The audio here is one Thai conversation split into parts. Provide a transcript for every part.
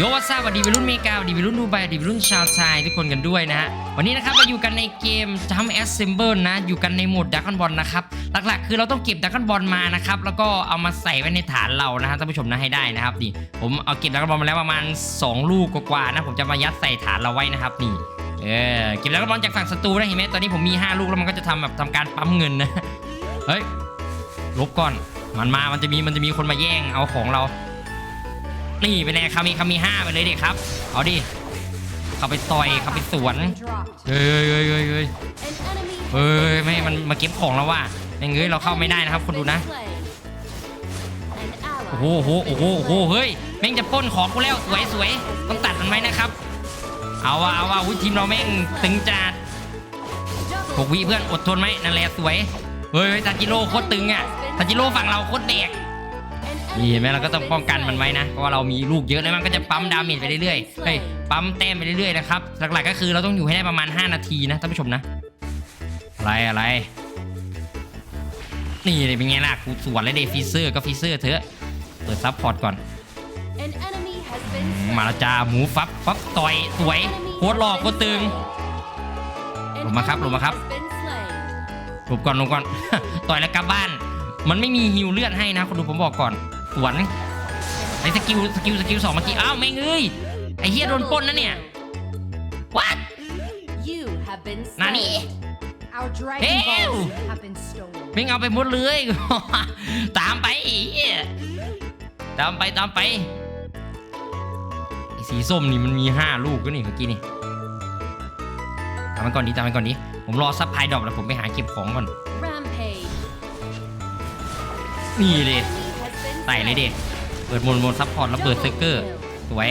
โยวัสสวัสดีวัยรุ่นเมกาสวัสดีวัยรุ่นดูไบสวัสดีวัยรุ่นชาวไทยทุกคนกันด้วยนะฮะวันนี้นะครับเราอยู่กันในเกม Jump Assemble นะ อยู่กันในโหมดดักกันบอลนะครับหลักๆ คือเราต้องเก็บดักกันบอลมานะครับแล้วก็เอามาใส่ไว้ในฐานเรานะฮะท่านผู้ชมนะให้ได้นะครับนี่ผมเอาเก็บดักกันบอลมาแล้วประมาณ 2 ลูกกว่าๆนะผมจะมายัดใส่ฐานเราไว้นะครับนี่เออเก็บดักกันบอลจากฝั่งศัตรูนะเห็นไหมตอนนี้ผมมี 5 ลูกแล้วมันก็จะทำแบบทำการปั๊มเงินนะเฮ้ยลบก่อนมันมามันจะมีมันจะมีคนมาแย่งเอาของเรา นี่ไปเลยคามีคามีห้าไปเลยดิครับ เอาดิเข้าไปต่อยเข้าไปสวนเฮ้ยเฮ้ยเฮ้ยเฮ้ยเฮ้ยไม่ให้มันมาเก็บของแล้วว่ะไม่งั้เราเข้าไม่ได้นะครับคนดูนะโอ้โหโอ้โหโอ้โหโอ้โหเฮ้ยแม่งจะปล้นของกูแล้วสวยสวยต้องตัดมันไว้นะครับ เอาว่ะเอาว่ะทีมเราแม่งตึงจัดหกวิเพื่อนอดทนไหมนั่นแหละสวยเฮ้ยทาจิโร่โคตรตึงอะทาจิโร่ฝั่งเราโคตรเด็ก นี่เห็นไหมเราก็ต้องป้องกันมันไว้นะเพราะว่าเรามีลูกเยอะแล้วมันก็จะปั๊มดาเมจไปเรื่อยๆเฮ้ยปั๊มแต้มไปเรื่อยๆนะครับหลักๆก็คือเราต้องอยู่ให้ได้ประมาณ 5 นาทีนะท่านผู้ชมนะอะไรอะไร นี่เลยเป็นไงล่ะกูสวนเลยเดฟิเซอร์ก็ฟิเซอร์เถอะเปิดซับพอร์ตก่อนมาแล้วจ้าหมูฟับฟับต่อยสวยโคตรหล่อโคตรตึงลงมาครับลงมาครับหลบก่อนลบก่อน ต่อยแล้วกลับบ้าน มันไม่มีฮิวเลือดให้นะคนดูผมบอกก่อน วนไอ้สกิลสกิลสกิลสองเมื่อกี้อ้าวไม่งเอ้ยไอ้เฮียโดนปล้นนะเนี่ยวัด Nani? Our dragon Ew. balls have been stolen. ไม่งเอาไปหมดเลย ตามไปไอ้เหี้ยตามไปตามไปไอ้สีส้มนี่มันมีห้าลูกก็นี่เมื่อกี้นี่ตามมันก่อนดีตามมันก่อนดีผมรอซับไพลายดรอปแล้วผมไปหาเก็บของก่อน Rampage. นี่เลย Enemy has been ใส่เลยเด็เปิดหมดหมดซัพพอร์ตแล้วเปิดเซอร์เกอร์สวย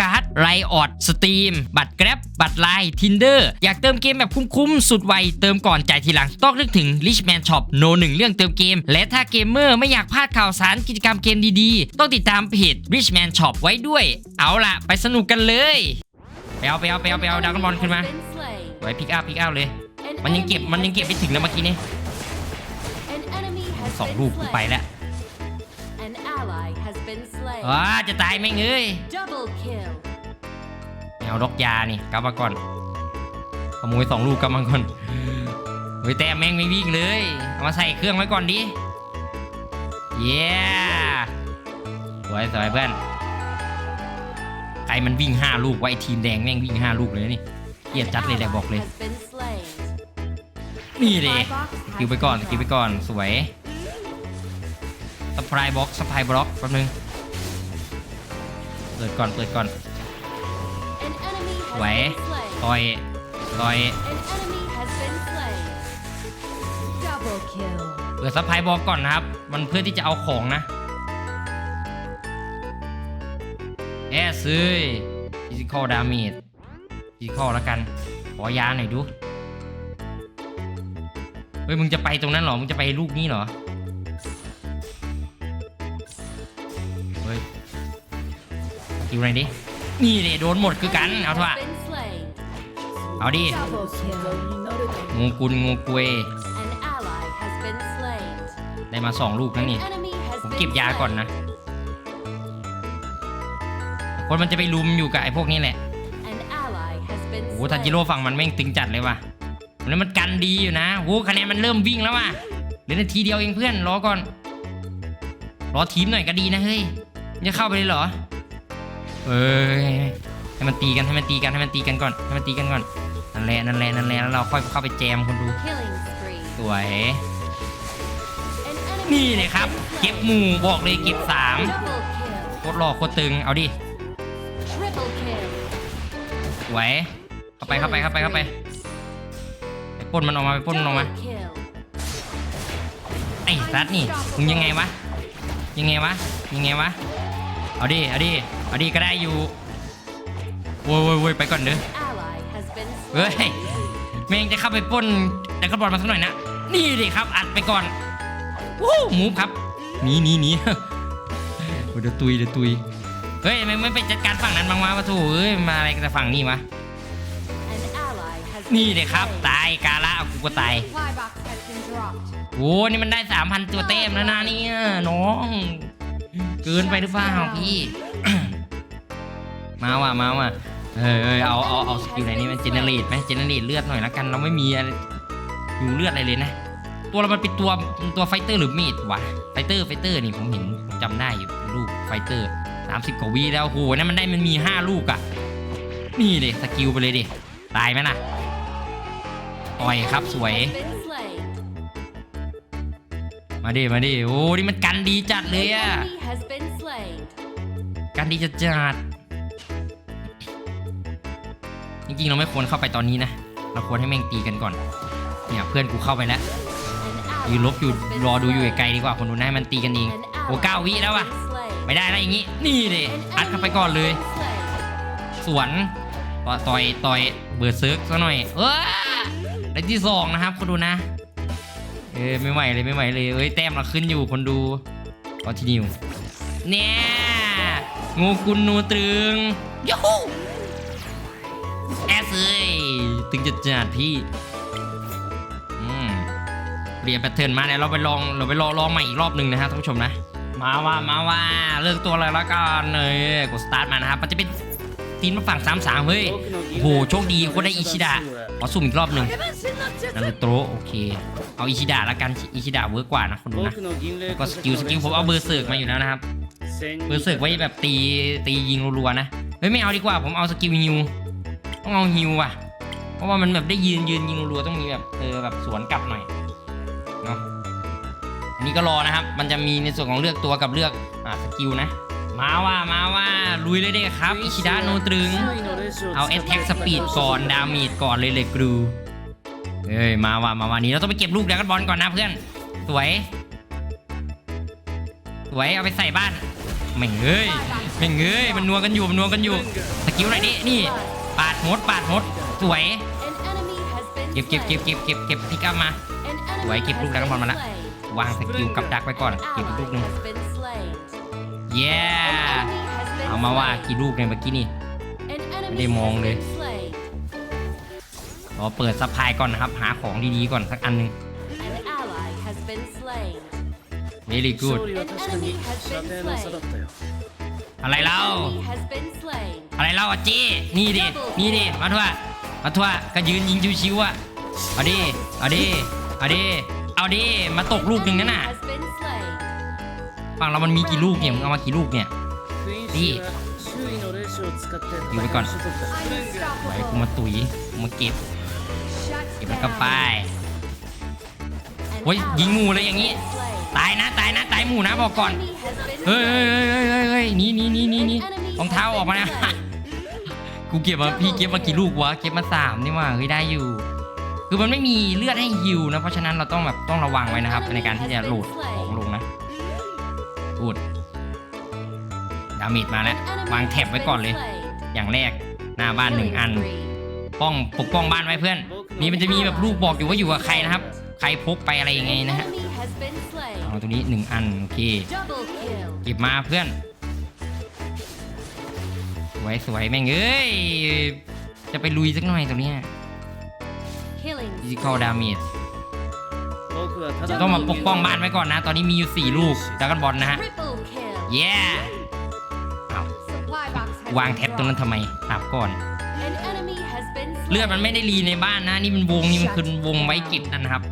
การ์ดไรออดสตรีมบัตรแกร็บบัตรไลน์ทินเดอร์อยากเติมเกมแบบคุ้มๆ สุดไว เติมก่อนจ่ายทีหลัง ต้องนึกถึง Richman Shop โนหนึ่งเรื่องเติมเกม และถ้าเกมเมอร์ไม่อยากพลาดข่าวสารกิจกรรมเกมดีๆ ต้องติดตามเพจ Richman Shop ไว้ด้วย เอาล่ะ ไปสนุกกันเลยไปเอาไปเอาไปเอาไปเอาดักบอลขึ้นมาไว้พิกอัพพิกอัพเลย มันยังเก็บมันยังเก็บไม่ถึงนะเมื่อกี้นี่สองลูกไปแล้ว An ally has been slain. ว้าจะตายแม่งเอ้ย Double kill. ไม่เอาดอกยานี่กลับมาก่อนขโมยสองลูกกลับมาก่อนเฮ้ยแต่แม่งไม่วิ่งเลยเอามาใส่เครื่องไว้ก่อนดิเย้สวยสวยเพื่อนใครมันวิ่งห้าลูกไวะไอ้ทีมแดงแม่งวิ่งห้าลูกเลยนี่เกลียดจัดเลยแหละบอกเลย Has been slain. นี่เลย Supply box สกิลไปก่อนสกิลไปก่อนสวยสปายบ็อกสปายบล็อกแป๊บนึงเปิดก่อนเปิดก่อน An enemy has สวย been slain. ต่อยต่อย An enemy has been slain. Double kill. เปิดซัพพลายบอกก่อนนะครับ มันเพื่อที่จะเอาของนะแอซื้อฟิสิกอลดาเมจฟิสิกอลแล้วกัน ขอยาหน่อยดู เฮ้ย มึงจะไปตรงนั้นเหรอ มึงจะไปลูกนี้เหรอ คิวไหนดินี่เลยโดนหมดคือกัน เอาเถอะเอาดิ งูกุลงูกุยได้มาสองลูกนะนี่ ผมเก็บยาก่อนนะ คนมันจะไปลุมอยู่กับไอ้พวกนี้แหละโอ้โห slain. ทาจิโร่ฝั่งมันแม่งตึงจัดเลยว่ะแล้วมันกันดีอยู่นะโอ้โหคะแนนมันเริ่มวิ่งแล้วว่ะเหลือนาทีเดียวเองเพื่อนรอก่อน รอทีมหน่อยก็ดีนะเฮ้ยจะเข้าไปเลยเหรอ เอ้ยให้มันตีกันให้มันตีกันให้มันตีกันก่อนให้มันตีกันก่อนนั่นแหละนั่นแหละนั่นแหละแล้วเราค่อยเข้าไปแจมคนดู Killing spree. สวย An enemy นี่เลยครับ เก็บหมู่บอกเลยเก็บสาม Double kill. โคตรหล่อโคตรตึง เอาดิ Triple kill. สวย เข้าไปเข้าไปเข้าไปเข้าไปไปปล้นมันออกมาไปปล้นมันออกมา Double kill. ไอ้รัดนี่มึงยังไงวะ ยังไงวะ ยังไงวะ เอาดิ เอาดิ เอาดีก็ได้อยู่โว้ยโว้ยโว้ยไปก่อนเด้อ Ally has been เฮ้ย slain. แม่งจะเข้าไปปล้นแต่ก็บอลมาสักหน่อยนะ นี่ดิครับ อัดไปก่อนวู้มูฟครับหนีหนีหนีโอ้ยเดี๋ยวตุยเดี๋ยวตุย เฮ้ยทำไมไม่ไปจัดการฝั่งนั้นบ้างวะวะทูเอ้ยมาอะไรกันแต่ฝั่งนี้วะ An ally has นี่ been เลยครับ slain. ตายกาละเอากูก็ตาย Supply box has been dropped. โอ้นี่มันได้สามพันตัวเต็มแล้วนะเนี่ยน้อง เกินไปหรือเปล่าพี่ มาว่ะมาว่ะเออเออเอาเอาเอาสกิลไหนนี่มันเจเนเรตไหมเจเนเรตเลือดหน่อยละกันเราไม่มีอะไรอยู่เลือดอะไรเลยนะ ตัวเรามันเป็นตัวตัวไฟเตอร์หรือมีดวะไฟเตอร์ไฟเตอร์นี่ผมเห็นผมจำได้อยู่เป็นลูกไฟเตอร์สามสิบกว่าวีแล้วโอ้โหนั่นมันได้มันมีห้าลูกอะนี่เลยสกิลไปเลยดิตายไหมน่ะต่อยครับสวย Has been slain. มาดิมาดิโอ้นี่มันกันดีจัดเลย An อะ enemy has been slain. กันดีจัดจัด จริงๆเราไม่ควรเข้าไปตอนนี้นะ เราควรให้แม่งตีกันก่อน เนี่ยเพื่อนกูเข้าไปแล้ว An ยืนลบอยู่รอดูอยู่ไกลดีกว่าคนดูนะให้มันตีกันเองโอ้เก้าวิแล้วอะไม่ได้แล้วอย่างงี้นี่เลยอัดเข้าไปก่อนเลย สวนต่อต่อยต่อยเบิร์ดเซิร์กซะหน่อยเออได้ที่สองนะครับคนดูนะเออไม่ไหวเลยไม่ไหวเลยเอ้ยแต้มเราขึ้นอยู่คนดูก็ทีนิวเนี่ยงูกุลนูตรึงยูฮู สเอ้ยตึงจัดจัดพี่เรียนแพทเทิร์นมาเนี่ยเราไปลองเราไปลองลองใหม่อีกรอบหนึ่งนะฮะท่านผู้ชมนะ มาว่ามาว่าเลือกตัวอะไรแล้วกันเนยกดสตาร์ทมานะครับมันจะเป็นทีมมาฝั่งสามสามเฮ้ยโอ้โหโชคดีคนได้อิชิดะขอสุ่มอีกรอบหนึ่งนารุโตะโอเค เอาอิชิดะละกันอิชิดะเวิร์กกว่านะคนดูนะก็สกิลสกิลผมเอาเบอร์เซิร์กมาอยู่แล้วนะครับเบอร์เซิร์กไว้แบบตีตียิงรัวๆนะเฮ้ยไม่เอาดีกว่าผมเอาสกิลฮิว ต้องเอาฮิวว่ะ เพราะว่ามันแบบได้ยืนยืนยิงรัวๆต้องมีแบบเออแบบสวนกลับหน่อยเนาะอันนี้ก็รอนะครับ มันจะมีในส่วนของเลือกตัวกับเลือกอ่าสกิลนะ มาว่ามาว่าลุยเลยเด้ครับอิชิดะโนตรึง เอาเอ t แท็กสปีดก่อนดาเมจก่อนเลยเลยกรูเอ้ยมาว่ามาวันนี้เราต้องไปเก็บลูกดรากันบอลก่อนนะเพื่อน สวย สวยเอาไปใส่บ้านแม่งเอ้ยแม่งเอ้ยมันนัวกันอยู่มันนัวกันอยู่สกิลอะไหนดินี่ ปาดหมดปาดหมดสวย An enemy has been เก็บเก็บเก็บ slain. เก็บเก็บเก็บพิกอัพมา An enemy ไว้เก็บลูก has ดรากันบอลมาละ been slain. วางสกิลกับดักไปก่อนเก็บอีกลูกหนึง Ally has been slain. เย้ An enemy has been เอามาว่า slain. กี่ลูกเนี่ยเมื่อกี้นี่ An enemy ไม่ได้มอง has เลย been slain. รอเปิดซัพพลายก่อนนะครับ หาของดีๆก่อนสักอันหนึง An ally has been slain. very good อะไรเล่า Enemy has been slain. อะไรเล่าอะจี้นี่ดิ นี่ดิ มาทั่ว มาทั่ว ก็ยืนยิงชิวๆอะ เอาดิ เอาดิ เอาดิ เอาดิ มาตกลูกหนึ่งนั่นน่ะ Has been slain. ฝั่งเรามันมีกี่ลูกเนี่ยมึงเอามากี่ลูกเนี่ย นี่อยู่ไว้ก่อนไว้กูมาตุ๋ยกูมาเก็บ เก็บแล้วก็ไป An โอ้ย ally ยิงหมูเลยอย่างงี้ has been slain. ตายนะตายนะตายหมูนะบอกก่อน Enemy has been เฮ้ย slain. เฮ้ยเฮ้ยเฮ้ยเฮ้ยเฮ้ยหนี่นี่นี่นี่นี่ An enemy รองเท้าออกมานะ has been slain. กูเก็บมาพี่เก็บมากี่ลูกวะเก็บมาสามนี่หว่าเฮ้ยได้อยู่ คือมันไม่มีเลือดให้ฮิวนะ เพราะฉะนั้นเราต้องแบบต้องระวังไว้นะครับ ในการที่จะโหลดของลงนะพูดดาเมจมาแล้ววางแท็บไว้ก่อนเลย อย่างแรกหน้าบ้านหนึ่งอัน ป้องปกป้องบ้านไว้เพื่อน นี่มันจะมีแบบลูกบอกอยู่ว่าอยู่กับใครนะครับ ใครพกไปอะไรยังไงนะฮะเอาตรงนี้หนึ่งอันโอเคเก็บมาเพื่อน วยสวยแม่งเอ้ย จะไปลุยสักหน่อยตรงเนี้ย Killing ฟิสิคอล spree. ดาเมจต้องมาปกป้องบ้านไว้ก่อนนะ ตอนนี้มีอยู่ 4 ลูกดรากันบอลนะฮะ Triple kill. เย้อ้าว Supply box has วาง been แท็บตรงนั้นทำไมถามก่อน dropped. An enemy has been เลือดมัน slain. ไม่ได้รีในบ้านนะ นี่มันวงนี่มันคือวงไว้เก็บนะครับเพ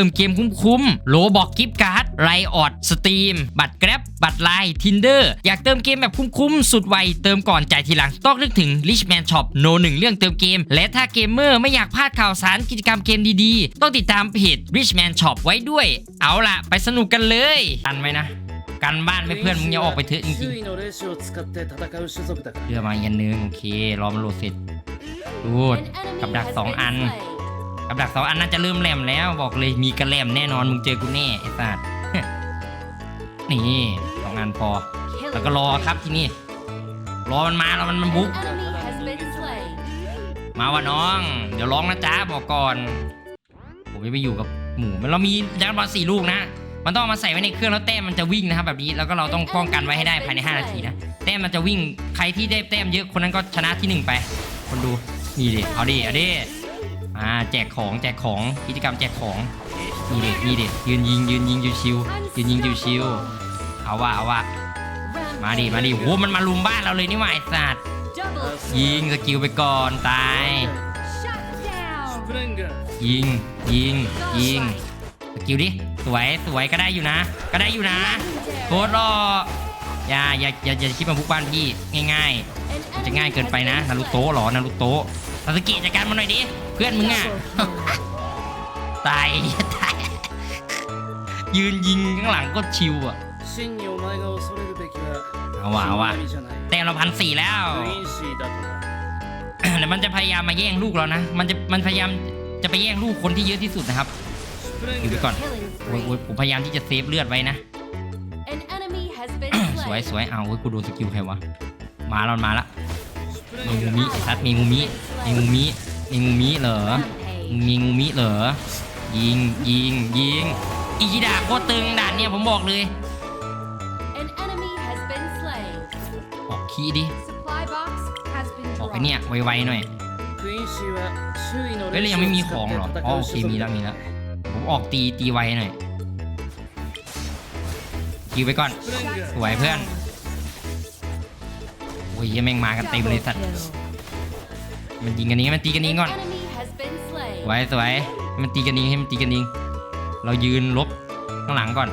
มติมเกมคุ้มๆโลบอกกิฟต์การ์ดไลออดสตรีมบัตรแกร็บบัตรไลน์ทินเดอร์อยากเติมเกมแบบคุ้มๆสุดไวเติมก่อนจ่ายทีหลังต้องนึกถึง Richman Shop โนหนึ่งเรื่องเติมเกม และถ้าเกมเมอร์ไม่อยากพลาดข่าวสารกิจกรรมเกมดีๆ ต้องติดตามเพจ Richman Shop ไว้ด้วย เอาล่ะ ไปสนุกกันเลยกันไหมนะกันบ้านไม่เพื่อนมึงอย่าออกไปเถอะจริงๆเรือมาเย็นนึงโอเครอมันโหลดเสร็จดูดกับดักสองอัน กับดักสองอันน่าจะเริ่มแหลมแล้วบอกเลยมีกระแหลมแน่นอนมึงเจอกูแน่ไอ้สัสนี่สองอันพอ แล้วก็รอครับที่นี่ รอมันมาแล้วมันมันบุก มาว่ะน้อง เดี๋ยวร้องนะจ๊ะบอกก่อน ผมจะไปอยู่กับหมูมันเรามีดักบอลสี่ลูกนะ มันต้องมาใส่ไว้ในเครื่องแล้วแต้มมันจะวิ่งนะครับแบบนี้แล้วก็เราต้องป้องกันไว้ให้ได้ภายใน 5 นาทีนะแต้มมันจะวิ่งใครที่ได้แต้มเยอะคนนั้นก็ชนะที่หนึ่งไป คนดูนี่ดิเอาดิเอาดิ่าแจกของแจกของกิจกรรมแจกของนี่เด็ดนี่เด็ดยืนยิงยืนยิงชิวๆยืนยิงชิวๆเอาว่าเอาว่ามาดิมาดิโอ้มันมาลุมบ้านเราเลยนี่หว่าไอ้สัตว์ยิงสกิลไปก่อนตายยิงยิงยิงสกิลดิสวยสวยก็ได้อยู่นะ ก็ได้อยู่นะโคตรรออย่าอย่าอย่าอย่าคิดมาบุกบ้านพี่ง่ายๆมันจะง่ายเกินไปนะนารุโตะหรอนารุโตะสกิลจัดการมาหน่อยดิ เพื่อนมึงอ่ะ ตาย ตาย ยืนยิงข้างหลังก็ชิวอ่ะ 真にお前が恐れるべきは เอาว่ะเอาว่ะ 死神じゃない แต่เราพันสี่แล้ว クイーンシーだとな แต่มันจะพยายามมาแย่งลูกเรานะ มันจะมันพยายามจะไปแย่งลูกคนที่เยอะที่สุดนะครับ スプレ อยู่ ン ไป グ ก่อน Killing โอ้ย spree. โอ้ยผมพยายามที่จะเซฟเลือดไว้นะ An enemy has been สวย slain. สวยเอาเว้ยกูโดนสกิลใครวะ มาแล้วมาละ スプレ มี ン งู グ มิไอ้สัตว์มีงูมิมีงูมิ มีงูมีเหรอมีงูมีเหรอ ยิงยิงยิง อีดาโคตรตึงด่านเนี่ยผมบอกเลยออกขี้ดิออกไปเนี่ยไวๆหน่อยเฮ้ยยังไม่มีของหรออ๋อโอเคมีแล้วมีแล้วผมออกตีตีไวหน่อยยิงไปก่อนสวยเพื่อนโอ้ยแม่งมากันเต็มเลยสัตว์ มันยิงกันเองมันตีกันเองก่อน ไว้สวยมันตีกันเองให้มันตีกันเองเรายืนลบข้างหลังก่อน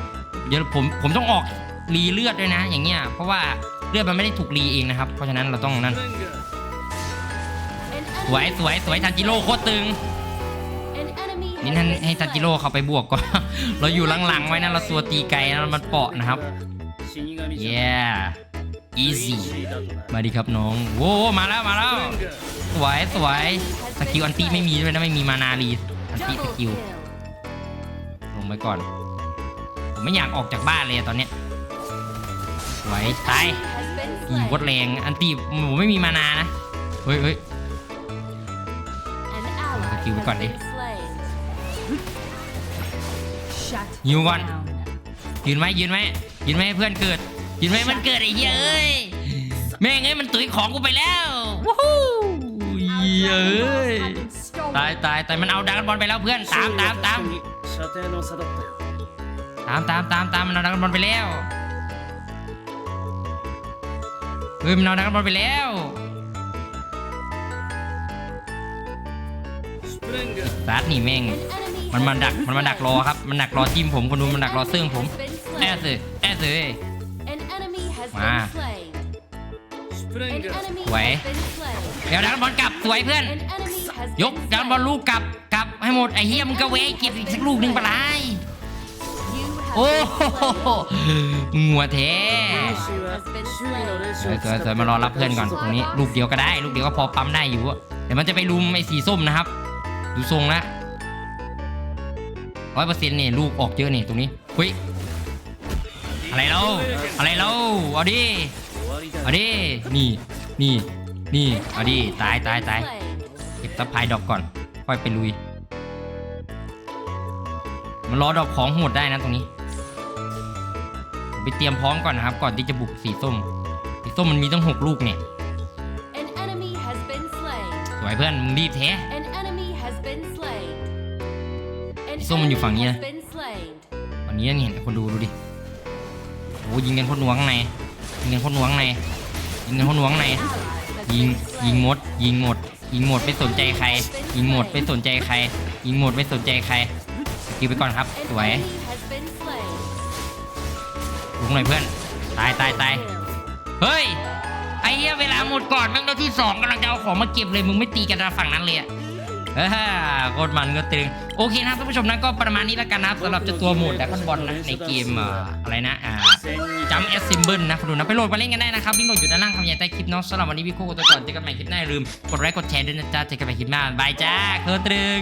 เดี๋ยวผมผมต้องออกรีเลือดด้วยนะ อย่างเงี้ย เพราะว่าเลือดมันไม่ได้ถูกรีเองนะครับ เพราะฉะนั้นเราต้องนั่น สวยสวยสวยทันจิโร่โคตรตึงนี่ท่านให้ทันจิโร่เขาไปบวกก่อน เราอยู่หลังๆไว้นะ เราตัวตีไกลนะมันเปาะนะครับ เย้ yeah. อีซี่มาดีครับน้องโว้มาแล้วมาแล้วสวยสวยสกิลอันตี้ไม่มีด้วยนะไม่มีมานาลีอันตี้สกิลลงไปก่อน ผมไม่อยากออกจากบ้านเลยตอนเนี้ยสวยตายอีกดแรงอันตี้ผมไม่มีมานานะเฮ้ยเฮ้ยสกิลไปก่อนดิยืนก่อนยืนไหมยืนไหมยืนไหมเพื่อนเกิด ยืนไว้ให้มันเกิดไอ้เหี้ยเอ้ย แม่งเอ้ยมันตุ๋ยของกูไปแล้ววู้ฮู้เหี้ยเอ้ย Have been stolen. ตายตายแต่มันเอาดักบอลไปแล้วเพื่อนตามตามตาม 射程の差だったよ ตามตามตามตามมันเอาดักบอลไปแล้วเฮ้ยมันเอาดักบอลไปแล้ว スプレング ซัดนี่แม่ง An enemy มันมา has ดัก been มันมาดัก slain. รอครับ มันดักรอจิ้มผมคนดูมันดักรอซึ่งผม Has been แอ slain. สเลยแอสเลย An มา สวย เดี๋ยวดาวบอลกลับสวยเพื่อน ยกดาวบอลลูกกลับกลับให้หมดไอเฮียมึงก็เวเก็บอีกสักลูกหนึ่งไปไยโอ้โหมัวแท้เยสวยสวมารอรับเพื่อนก่อนตรงนี้ลูกเดียวก็ได้ ลูกเดียวก็พอปั๊มได้อยู่เดี๋ยวมันจะไปลุมไอสีส้มนะครับ ดูทรงนะร้อยเปอร์เซ็นต์เนี่ยลูกออกเยอะเนี่ยตรงนี้เฮ้ย อะไรเราอะไรเราเอาดิเอาดินี่นี่นี่เอาดิตายตายตายเก็บตะไคร้ดอกก่อน ค่อยไปลุย มันรอดอกของโหดได้นะตรงนี้ไปเตรียมพร้อมก่อนนะครับ ก่อนที่จะบุกสีส้ม สีส้มมันมีตั้งหกลูกเนี่ยสวยเพื่อนมึงรีบแท้ส้มมันอยู่ฝั่งนี้นะฝั่งนี้เห็นคนดูดูดิ โอ้ยิงกันโคนหน่วงในยิงกันโคนหน่วงในยิงกันโคนหน่วงในยิงยิงหมด ยิงหมด ยิงหมดไม่สนใจใคร ยิงหมดไม่สนใจใคร ยิงหมดไม่สนใจใครกิลไปก่อนครับสวย enemy has been slain. งหน่อยเพื่อนตายตายตายเฮ้ยไอ้เหี้ยเวลาหมดก่อนแม่งได้ที่สองกำลังจะเอาของมาเก็บเลยมึงไม่ตีกันทางฝั่งนั้นเลยอะ ออโคตรมันก็ตึงโอเคนะครับท่านผู้ชมนะก็ประมาณนี้แล้วกันนะครับสำหรับเจ้าตัวโหมดดักอนบอลนะในเกมอะไรนะอ่าจัมเอสซิมเบิลนะคุณดูนะไปโหลดมาเล่นกันได้นะครับลิงก์โหลดอยู่ด้านล่างคำใหญ่ใต้คลิปเนาะสำหรับวันนี้พี่โคกตัวก่อนเจอกันใหม่คลิปหน้าอย่าลืมกดไลค์กดแชร์ด้วยนะจ๊ะเจอกันใหม่คลิปหน้าบายจ้าเคอตรึง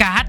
การ์ด